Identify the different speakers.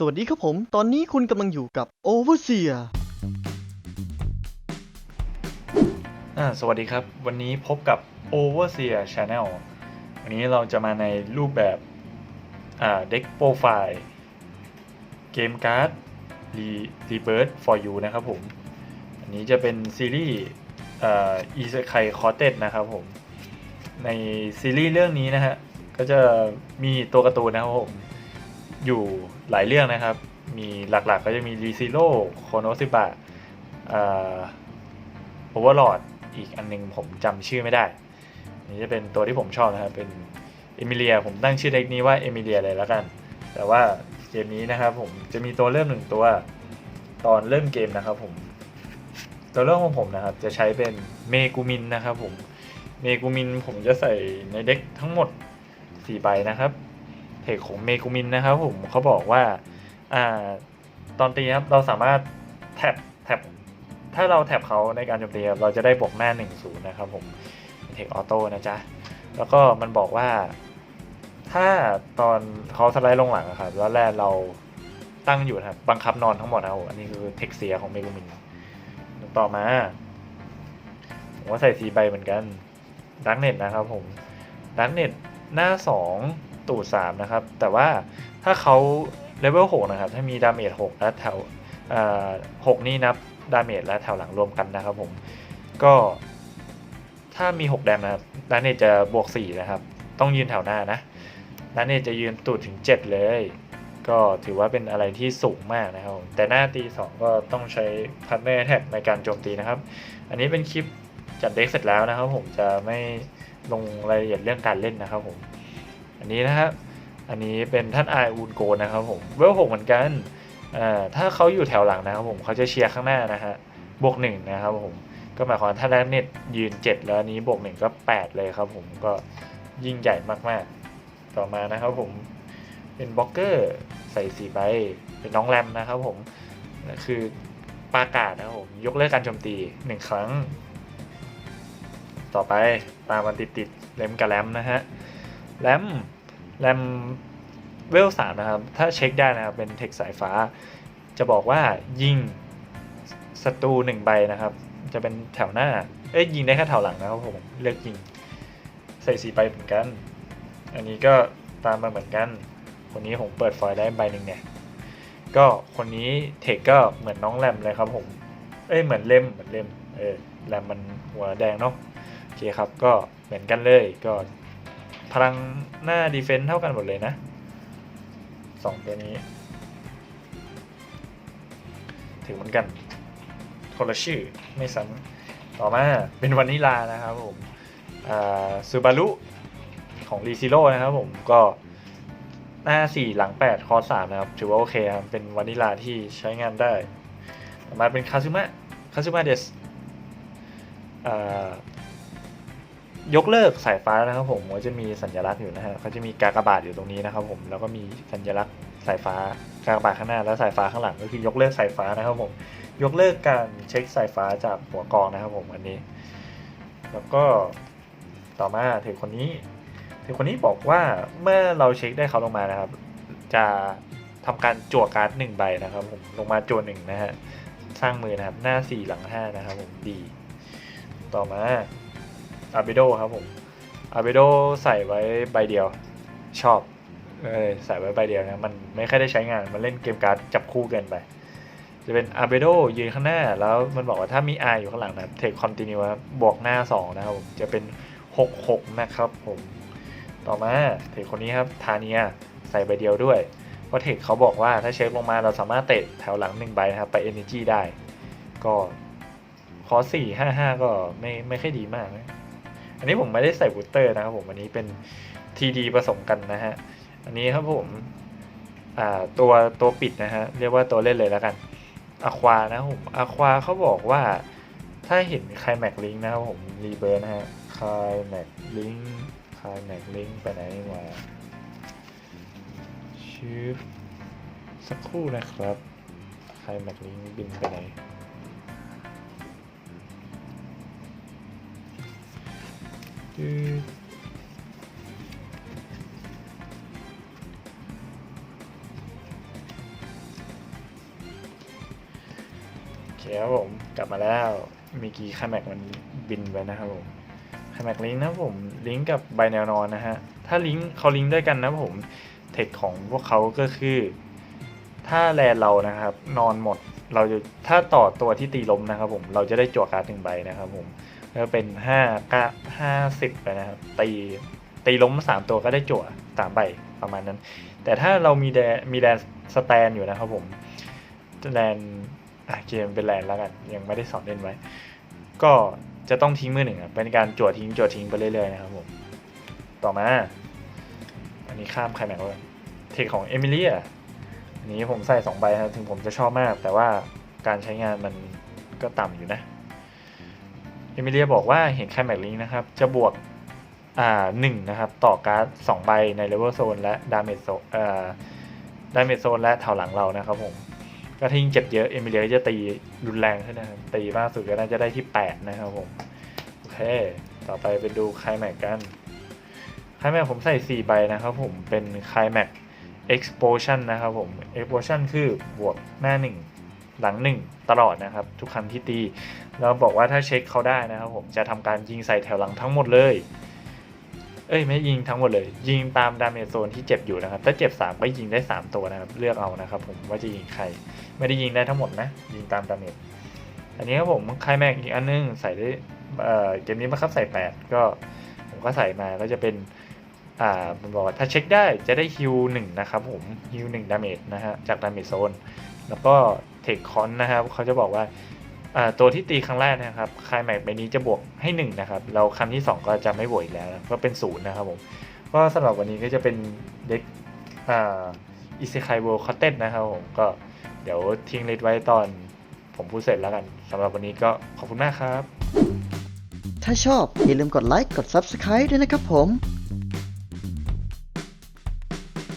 Speaker 1: สวัสดีครับผม ตอนนี้คุณกำลังอยู่กับ Overseer
Speaker 2: อ่าสวัสดีครับ วันนี้พบกับ Overseer Channel วันนี้เราจะมาในรูปแบบอ่า Deck Profile เกมการ์ด Rebirth for You นะครับผม อันนี้จะเป็นซีรีส์อ่า Isekai Quartet นะครับผม ในซีรีส์เรื่องนี้นะฮะ ก็จะมีตัวการ์ตูนนะครับผม อยู่หลายเรื่องนะครับ มีหลักๆก็จะมี r e z e r o k o n o s i b a อ่าโอเวอร์ลอดอีกอันหนึงผมจำชื่อไม่ได้อันนี้จะเป็นตัวที่ผมชอบนะครับ เป็นเอมิเลียผมตั้งชื่อเด็กนี้ว่าเอมิเลียเลยแล้วกัน แต่ว่าเกมนี้นะครับผมจะมีตัวเริ่มหนึ่งตัวตอนเริ่มเกมนะครับผมตัวเริ่มของผมนะครับ จะใช้เป็นเมกูมินนะครับผมเมกูมินผมจะใส่ในเด็กทั้งหมด 4 ใบนะครับ เทคของเมกูมินนะครับผมเขาบอกว่าอ่าตอนตีครับเราสามารถแท็บแท็บถ้าเราแท็บเขาในการโจมตีเราจะได้บวกหน้า1นศูนย์นะครับผมเทคออโต้นะจ๊ะ แล้วก็มันบอกว่า ถ้าตอนเขาสไลด์ลงหลังครับแล้วแรกเราตั้งอยู่นะครับบังคับนอนทั้งหมดนะอันนี้คือเทคเสียของเมกุมิน ต่อมาผมก็ใส่สีใบเหมือนกันดักเน็ตนะครับผมดักเน็ตหน้า 2 ตูด3นะครับ แต่ว่าถ้าเขาเลเวล6นะครับ ถ้ามีดาเมจ6และแถวอ่า6นี่นับดาเมจและแถวหลังรวมกันนะครับผม ก็ถ้ามี 6 แดมนะครับดาเนจจะบวก 4 นะครับ ต้องยืนแถวหน้านะดาเนจจะยืนตูดถึง 7 เลย ก็ถือว่าเป็นอะไรที่สูงมากนะครับ แต่หน้าตี 2 ก็ต้องใช้พาร์ทเนอร์แท็กในการโจมตีนะครับ อันนี้เป็นคลิปจัดเด็กเสร็จแล้วนะครับ ผมจะไม่ลงรายละเอียดเรื่องการเล่นนะครับผม นนี้นะครับอันนี้เป็นท่านไออูนโกนะครับผมเวลหกเหมือนกันอ่าถ้าเขาอยู่แถวหลังนะครับผมเขาจะเชียร์ข้างหน้านะฮะบวกหนึ่งนะครับผมก็หมายความว่าถ้าแรกเน็ตยืน 7 แล้วนี้บวกหนึ่งก็ 8 เลยครับผมก็ยิ่งใหญ่มากๆ ต่อมานะครับผมเป็นบล็อกเกอร์ใส่สีใบเป็นน้องแรมนะครับผมคือปากาศนะครับผมยกเลิกการโจมตี 1 ครั้ง ต่อไปตามมาติดติดๆเลมกับแรมนะฮะแรม แรมเวลสามนะครับ ถ้าเช็คได้นะครับ เป็นเทคสายฟ้า จะบอกว่ายิงศัตรูหนึ่งใบนะครับ จะเป็นแถวหน้า เอ้ยยิงได้แค่แถวหลังนะครับผมเลือกยิง ใส่สีใบเหมือนกัน อันนี้ก็ตามมาเหมือนกัน คนนี้ผมเปิดฟอยล์ได้ใบหนึ่งเนี่ย ก็คนนี้เทคก็เหมือนน้องแรมเลยครับผม เอ้ยเหมือนเล่มเหมือนเล่ม เออแรมมันหัวแดงเนาะ โอเคครับ ก็เหมือนกันเลย ก็ พลังหน้าดีเฟนซ์เท่ากันหมดเลยนะสองตัวนี้ถือเหมือนกัน คนละชื่อไม่ซ้ำต่อมาเป็นวานิลานะครับผมซูบารุของรีซิโร่นะครับผมก็หน้า 4 หลัง 8 คอ3นะครับ ถือว่าโอเคครับ เป็นวานิลาที่ใช้งานได้ มาเป็นคาซึมะคาซึมะเดส ยกเลิกสายฟ้านะครับผมก็จะมีสัญลักษณ์อยู่นะฮะเขาจะมีกากบาทอยู่ตรงนี้นะครับผมแล้วก็มีสัญลักษณ์สายฟ้ากากบาทข้างหน้าแล้วสายฟ้าข้างหลังก็คือยกเลิกสายฟ้านะครับผมยกเลิกการเช็คสายฟ้าจากหัวกองนะครับผมอันนี้ แล้วก็ต่อมาถึงคนนี้ถึงคนนี้บอกว่าเมื่อเราเช็คได้เขาลงมานะครับ จะทำการจั่วการ์ดหนึ่งใบนะครับผมลงมาจั่วหนึ่งนะฮะสร้างมือนะครับหน้าสี่หลังห้านะครับผมดี ต่อมา อาร์บิโดครับผมอาร์บิโดใส่ไว้ใบเดียวชอบเออใส่ไว้ใบเดียวนะมันไม่ค่อยได้ใช้งาน มันเล่นเกมการ์ดจับคู่เกินไป จะเป็นอาเบโดยืนข้างหน้า แล้วมันบอกว่าถ้ามี R อยู่ข้างหลังนะเทคคอนติเนียบวกหน้า 2 นะครับผมจะเป็น 6 6 นะครับผมต่อมาเทคคนนี้ครับทาเนียใส่ใบเดียวด้วยเพราะเทคเขาบอกว่าถ้าเช็คลงมาเราสามารถเตะแถวหลัง1ใบนะครับ ไป Energy ได้ ก็คอสี่ห้าห้าก็ไม่ไม่ค่อยดีมากนะ อันนี้ผมไม่ได้ใส่บูสเตอร์นะครับผมอันนี้เป็น TD ผสมกันนะฮะอันนี้ครับผมตัวตัวปิดนะฮะเรียกว่าตัวเล่นเลยแล้วกันอะควานะผมอะควาเขาบอกว่าถ้าเห็นคลแม็กลิงนะครับผมรีเบิร์นะฮะคลแม็กลิงคลแม็กลิงไปไหนมาชื่อสักครู่นะครับคลแม็กลิงบินไปไหน โอเคครับผมกลับมาแล้วเมื่อกี้คาแมกมันบินไปนะครับผมคาแมกลิงนะผมลิงกับใบแนวนอนนะฮะถ้าลิงเขาลิงก์ด้วยกันนะผมเทคของพวกเขาก็คือ ถ้าแลนเรานะครับ นอนหมดเราจะถ้าต่อตัวที่ตีล้มนะครับผมเราจะได้จั่วการ์ดหนึ่งใบนะครับผม แล้วเป็นห้าก้าห้าสิบนะครับ ตีตีล้มสามตัวก็ได้จั่วสามใบประมาณนั้น แต่ถ้าเรามีแดมีแลนสแตนอยู่นะครับผมแลนอะเกมเป็นแลนแล้วกัน ยังไม่ได้สอนเล่นไว้ ก็จะต้องทิ้งมือหนึ่งเป็นการจั่วทิ้งจั่วทิ้งไปเรื่อยๆนะครับผม ต่อมา อันนี้ข้ามใครแม็กเลยเทคของเอมิเลียอันนี้ผมใส่สองใบนะครับถึงผมจะชอบมาก แต่ว่าการใช้งานมันก็ต่ำอยู่นะ เอมิเลียบอกว่าเห็นใครแม็กลิงนะครับ จะบวกอ่าหนึ่งนะครับ ต่อการ์ดสองใบในเลเวลโซนและดาเมจโซนอ่าดาเมจโซนและแถวหลังเรานะครับผมก็ทิ้งเจ็บเยอะเอมิเลียก็จะตีรุนแรงขึ้นนะครับตีมากสุดก็น่าจะได้ที่ 8 นะครับผม โอเค ต่อไปไปดูไคลแม็กกันไคลแม็กผมใส่ 4 ใบนะครับผมเป็นไคลแม็ก explosion นะครับผม explosion คือบวกหน้า 1 หลัง1ตลอดนะครับ ทุกครั้งที่ตี แล้วบอกว่าถ้าเช็คเขาได้นะครับผมจะทำการยิงใส่แถวหลังทั้งหมดเลย เอ้ยไม่ยิงทั้งหมดเลย ยิงตามดาเมจโซนที่เจ็บอยู่นะครับ ถ้าเจ็บ 3 ก็ยิงได้ 3 ตัวนะครับ เลือกเอานะครับ ผมว่าจะยิงใคร ไม่ได้ยิงได้ทั้งหมดนะ ยิงตามดาเมจอันนี้ครับผมไคลแม็กอีกอันนึงใส่ได้เออเกมนี้บังคับใส่ 8 ก็ผมก็ใส่มาก็จะเป็นอ่ามันบอกว่าถ้าเช็คได้จะได้ฮิวหนึ่งนะครับผมฮิวหนึ่งดาเมจนะฮะจากดาเมจโซน แล้วก็ เทคคอนนะครับเขาจะบอกว่าตัวที่ตีครั้งแรกนะครับคลายแม็กใบนี้จะบวกให้1นะครับแล้วครั้งที่ 2 ก็จะไม่บวกอีกแล้วก็เป็นศูนย์นะครับผมก็สำหรับวันนี้ก็จะเป็นเด็กอิเซคายเวิลด์คอตเต้นนะครับผมก็เดี๋ยวทิ้งลิสต์ไว้ตอนผมพูดเสร็จแล้วกันสำหรับวันนี้ก็ขอบคุณมากครับ
Speaker 1: ถ้าชอบอย่าลืมกดไลค์กด Subscribe ด้วยนะครับผม